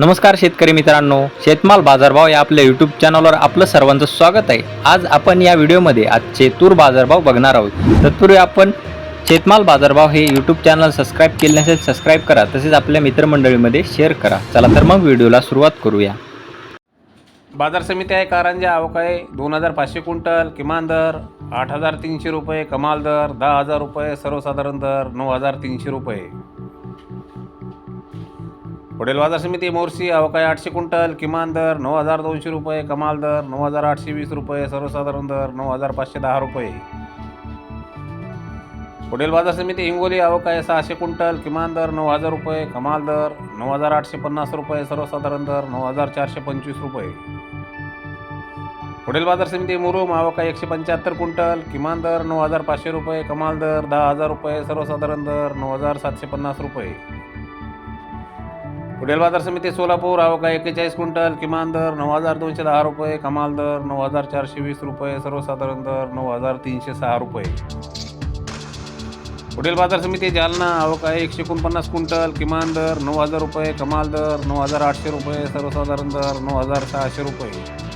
नमस्कार शेतकरी मित्रांनो शेतमाल बाजारभाव या आपल्या यूट्यूब चॅनलवर आपलं सर्वांचं स्वागत आहे. आज आपण या व्हिडिओमध्ये आजचे तूर बाजारभाव बघणार आहोत. तत्पूर्वी आपण शेतमाल बाजारभाव हे यूट्यूब चॅनल सबस्क्राईब केले नसेल सबस्क्राईब करा. तसेच आपल्या मित्रमंडळीमध्ये शेअर करा. चला तर मग व्हिडिओला सुरुवात करूया. बाजार समिती आहे कारंजा आहे. दोन हजार पाचशे क्विंटल किमान दर आठ हजार तीनशे रुपये कमाल दर दहा हजार रुपये सर्वसाधारण दर नऊ हजार तीनशे रुपये. पुढील बाजार समिती मोर्शी अवकाळी आठशे क्विंटल किमान दर नऊ हजार दोनशे रुपये कमाल दर नऊ हजार आठशे वीस रुपये सर्वसाधारण दर नऊ हजार पाचशे दहा रुपये. पुढील बाजार समिती हिंगोली अवकाळी सहाशे क्विंटल किमान दर नऊ हजार रुपये कमाल दर नऊ हजार आठशे पन्नास रुपये सर्वसाधारण दर नऊ हजार चारशे पंचवीस रुपये. पुढील बाजार समिती मुरुम अवकाळी एकशे पंच्याहत्तर क्विंटल किमान दर नऊ हजार पाचशे रुपये कमाल दर दहा हजार रुपये सर्वसाधारण दर नऊ हजार सातशे पन्नास रुपये. पुढील बाजार समिती सोलापूर अवकाळी एक्केचाळीस क्विंटल किमान दर नऊ हजार दोनशे दहा रुपये कमाल दर नऊ हजार चारशे वीस रुपये सर्वसाधारण दर नऊ हजार तीनशे सहा रुपये. पुढील बाजार समिती जालना अवकाळी एकशे एकोणपन्नास क्विंटल किमान दर नऊ हजार रुपये कमाल दर नऊ हजार आठशे रुपये सर्वसाधारण दर नऊ हजार सहाशे रुपये.